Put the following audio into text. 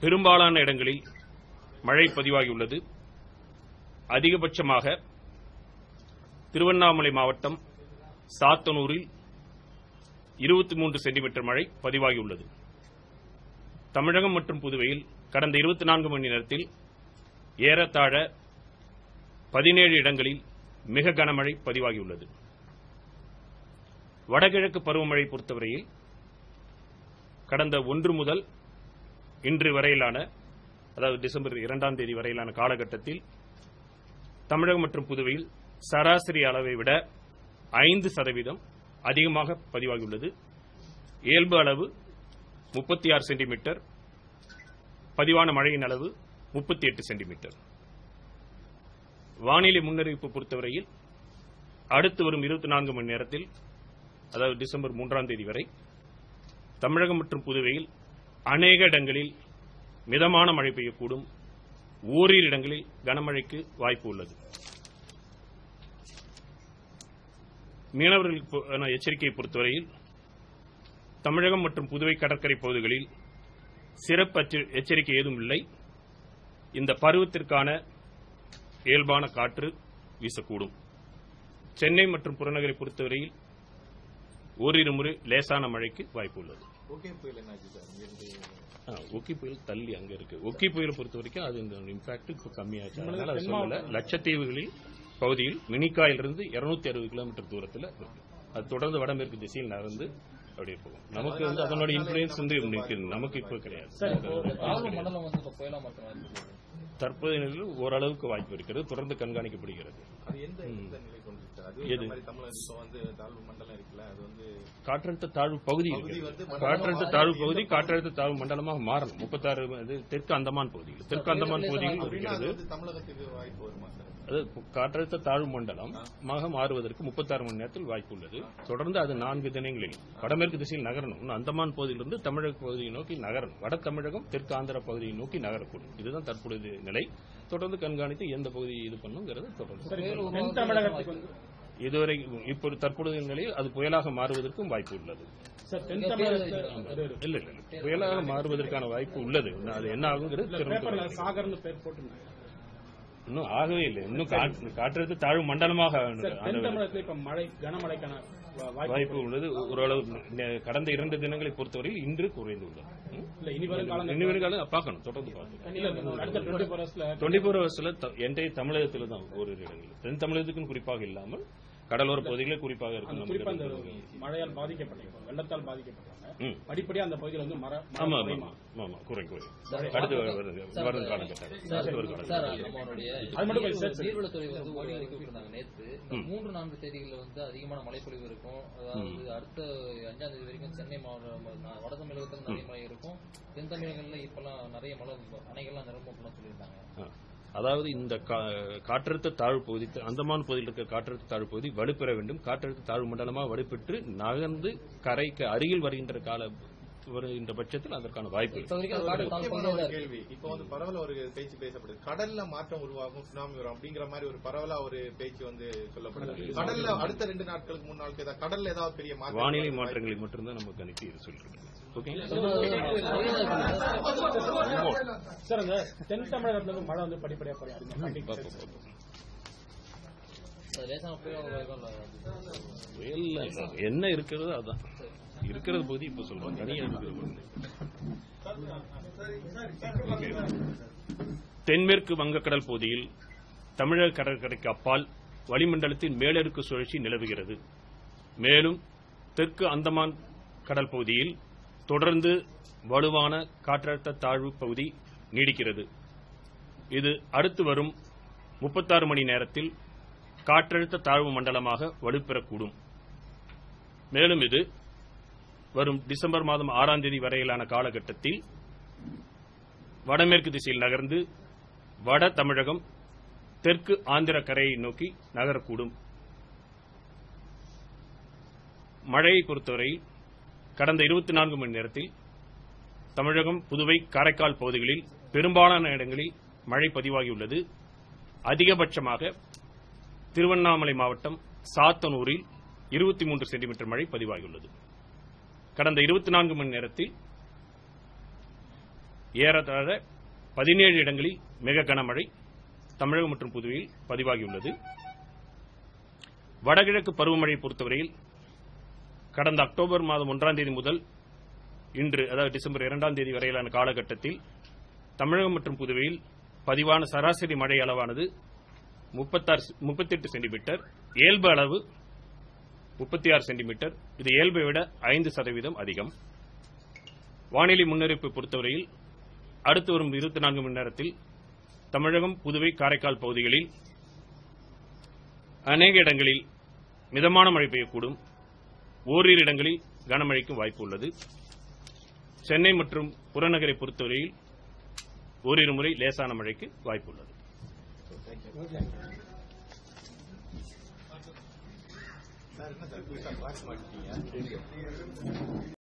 பெரும்பாலான இடங்களில் மழை பதிவாகியுள்ளது. அதிகபட்சமாக திருவண்ணாமலை மாவட்டம் சாத்தனூரில் இருபத்தி மூன்று சென்டிமீட்டர் மழை பதிவாகியுள்ளது. தமிழகம் மற்றும் புதுவையில் கடந்த இருபத்தி நான்கு மணி நேரத்தில் ஏறத்தாழ பதினேழு இடங்களில் மிக கனமழை பதிவாகியுள்ளது. வடகிழக்கு பருவமழை பொறுத்தவரையில் கடந்த ஒன்று முதல் இன்று வரையிலான அதாவது டிசம்பர் இரண்டாம் தேதி வரையிலான காலகட்டத்தில் தமிழகம் மற்றும் புதுவையில் சராசரி அளவை விட ஐந்து சதவீதம் அதிகமாக பதிவாகியுள்ளது. இயல்பு அளவு முப்பத்தி ஆறு சென்டிமீட்டர் பதிவான மழையின் அளவு முப்பத்தி எட்டு சென்டிமீட்டர். வானிலை முன்னறிவிப்பு பொறுத்தவரையில் அடுத்து வரும் இருபத்தி நான்கு மணி நேரத்தில் அதாவது டிசம்பர் மூன்றாம் தேதி வரை தமிழகம் மற்றும் புதுவையில் அநேக இடங்களில் மிதமான மழை பெய்யக்கூடும். ஓரிரு இடங்களில் கனமழைக்கு வாய்ப்பு உள்ளது. மீனவர்களுக்கு எச்சரிக்கையை பொறுத்தவரையில் தமிழகம் மற்றும் புதுவை கடற்கரை பகுதிகளில் சிறப்பு அச்ச- எச்சரிக்கை ஏதும் இல்லை. இந்த பருவத்திற்கான இயல்பான காற்று வீசக்கூடும். சென்னை மற்றும் புறநகரை பொறுத்தவரையில் ஓரிரு முறை லேசான மழைக்கு வாய்ப்பு உள்ளது. ஒக்கி புயல் தள்ளி அங்க இருக்கு. ஒக்கி புயலை பொறுத்த வரைக்கும் அது இந்த இம்பாக்ட் இப்போ கம்மியாச்சு. அதனால அது சொல்லல. லட்சத்தீவுகளில் பகுதியில் மினிக்காயிலிருந்து இருநூத்தி அறுபது கிலோமீட்டர் தூரத்தில் இருக்கு. அது தொடர்ந்து வடமேற்கு திசையில் நகர்ந்து அப்படியே போகும். நமக்கு வந்து அதனோட இன்ஃபுளுன்ஸ் வந்து. நமக்கு இப்போ கிடையாது. தற்போதைய நிலையில் ஓரளவுக்கு வாய்ப்பு இருக்கிறது தொடர்ந்து கண்காணிக்கப்படுகிறது. காற்றழுத்த தாழ்வு பகுதி காற்றழுத்த தாழ்வு பகுதி காற்றழுத்த தாழ்வு மண்டலமாக மாறணும். முப்பத்தாறு தெற்கு அந்தமான் பகுதியில் தெற்கு அந்தமான் பகுதியில் இருக்கிறது காற்றழுத்த தாழ்வு மண்டலம் மாக மாறுவதற்கு முப்பத்தாறு மணி நேரத்தில் வாய்ப்பு உள்ளது. தொடர்ந்து அது நான்கு தினங்களில் வடமேற்கு திசையில் நகரணும். அந்தமான் பகுதியிலிருந்து தமிழக பகுதியை நோக்கி நகரணும். வட தமிழகம் தெற்கு ஆந்திர பகுதியை நோக்கி நகரக்கூடும். இதுதான் தற்பொழுது நிலை. தொடர்ந்து கண்காணித்து எந்த பகுதியை இது பண்ணுங்கிறது தொடர்ந்து புயல் தென் உருவாக தமிழகத்துக்கு வந்து இதுவரை இப்போது தற்பொழுது நிலையில் அது புயலாக மாறுவதற்கும் வாய்ப்பு உள்ளது. இல்ல இல்ல. புயலாக மாறுவதற்கான வாய்ப்பு உள்ளது. அது என்ன ஆகுங்கிறது இன்னும் ஆகவே இல்லை. இன்னும் காற்று- காற்றழுத்த தாழ்வு மண்டலமாக தமிழகத்துல இப்ப மழை கனமழைக்கான வாய்ப்பு உள்ளது. ஓரளவு கடந்த இரண்டு தினங்களை பொறுத்தவரையில் இன்று குறைந்துள்ளது. இனி வரும் காலம் பார்க்கணும் தொடர்ந்து பார்க்கணும் டுவெண்ட்டி ஃபோர் ஹவர்ஸ்ல என்டைய தமிழகத்தில் தான் ஓரிரு இடங்கள். தென் தமிழகத்துக்கும் குறிப்பாக இல்லாமல் கடலோர பகுதிகளில் குறிப்பாக இருக்கும் அந்த குறிப்பா இந்த மழையால் பாதிக்கப்பட்டீங்க வெள்ளத்தால் பாதிக்கப்பட்டாங்க. படிப்படியா அந்த பகுதியில் வந்து மர மரம் ஆமா ஆமா. குறை குறை அடுத்து வரும் வரும் காலகட்டம் அடுத்து வரும் சார் காலகட்டம் நம்மளுடைய அது மட்டும் கொஞ்சம் சேர்த்து. நீர்வளத்துறை வந்து ஒரு அறிக்கை விட்டிருந்தாங்க நேற்று மூன்று நான்கு தேதிகளில் வந்து அதிகமான மழைப்பொழிவு இருக்கும். அதாவது அடுத்த அஞ்சாம் தேதி வரைக்கும் சென்னை மாவட்டம் வட தமிழகத்தில் நிறைய மழை இருக்கும். தென் தமிழகங்கள்ல இப்பெல்லாம் நிறைய மழை அணைகள்லாம் நிரம்பணும் சொல்லியிருந்தாங்க. அதாவது இந்த கா- காற்றழுத்த தாழ்வு பகுதி அந்தமான் பகுதியில் இருக்கிற காற்றழுத்த தாழ்வு பகுதி வலுப்பெற வேண்டும். காற்றழுத்த தாழ்வு மண்டலமாக வலுப்பெற்று நகர்ந்து கரைக்கு அருகில் வருகின்ற கால வருகின்ற பட்சத்தில் அதற்கான வாய்ப்பு. கேள்வி. இப்போ வந்து பரவல ஒரு பேச்சு பேசப்படுது. கடல்ல மாற்றம் உருவாகும் சுனாமி வரும் அப்படிங்கிற மாதிரி ஒரு பரவலா ஒரு பேச்சு வந்து சொல்லப்படுது. கடல்ல அடுத்த ரெண்டு நாட்களுக்கு மூணு நாளுக்கு ஏதாவது கடல்ல ஏதாவது பெரிய மாற்றம் வானிலை மாற்றங்களை மட்டும்தான் நம்ம கணித்து இது சொல்லிருக்கு ஓகே சார் அந்த தென் தமிழகத்துல இருந்து மழை வந்து படிப்படியா இல்ல. என்ன இருக்கிறதோ அதான் இருக்கிறது பகுதி இப்ப சொல்றோம் தனியா. தென்மேற்கு வங்கக்கடல் பகுதியில் தமிழக கடற்கரைக்கு அப்பால் வளிமண்டலத்தின் மேலடுக்கு சுழற்சி நிலவுகிறது மேலும் தெற்கு அந்தமான் கடல் பகுதியில் தொடர்ந்து வலுவான காற்றழுத்த தாழ்வு பகுதி நீடிக்கிறது. இது அடுத்து வரும் முப்பத்தாறு மணி நேரத்தில் காற்றழுத்த தாழ்வு மண்டலமாக வலுப்பெறக்கூடும். மேலும் இது வரும் டிசம்பர் மாதம் ஆறாம் தேதி வரையிலான காலகட்டத்தில் வடமேற்கு திசையில் நகர்ந்து வட தமிழகம் தெற்கு ஆந்திர கரையை நோக்கி நகரக்கூடும். மழையை பொறுத்தவரை கடந்த இருபத்தி நான்கு மணி நேரத்தில் தமிழகம் புதுவை காரைக்கால் பகுதிகளில் பெரும்பாலான இடங்களில் மழை பதிவாகியுள்ளது. அதிகபட்சமாக திருவண்ணாமலை மாவட்டம் சாத்தனூரில் இருபத்தி மூன்று சென்டிமீட்டர் மழை பதிவாகியுள்ளது. கடந்த இருபத்தி நான்கு மணி நேரத்தில் ஏறத்தாழ பதினேழு இடங்களில் மிக கனமழை தமிழகம் மற்றும் புதுவையில் பதிவாகியுள்ளது. வடகிழக்கு பருவமழை பொறுத்தவரையில் கடந்த அக்டோபர் மாதம் ஒன்றாம் தேதி முதல் இன்று அதாவது டிசம்பர் இரண்டாம் தேதி வரையிலான காலகட்டத்தில் தமிழகம் மற்றும் புதுவையில் பதிவான சராசரி மழை அளவானது முப்பத்தெட்டு சென்டிமீட்டர் இயல்பு அளவு முப்பத்தி ஆறு சென்டிமீட்டர். இது இயல்பை விட ஐந்து சதவீதம் அதிகம். வானிலை முன்னறிவிப்பு பொறுத்தவரையில் அடுத்து வரும் இருபத்தி நான்கு மணி நேரத்தில் தமிழகம் புதுவை காரைக்கால் பகுதிகளில் அநேக இடங்களில் மிதமான மழை பெய்யக்கூடும். ஓரிரு இடங்களில் கனமழைக்கும் வாய்ப்பு உள்ளது. சென்னை மற்றும் புறநகரை பொறுத்தவரையில் ஓரிரு முறை லேசான மழைக்கு வாய்ப்பு உள்ளது. சார் என்ன சார் மாட்டீங்க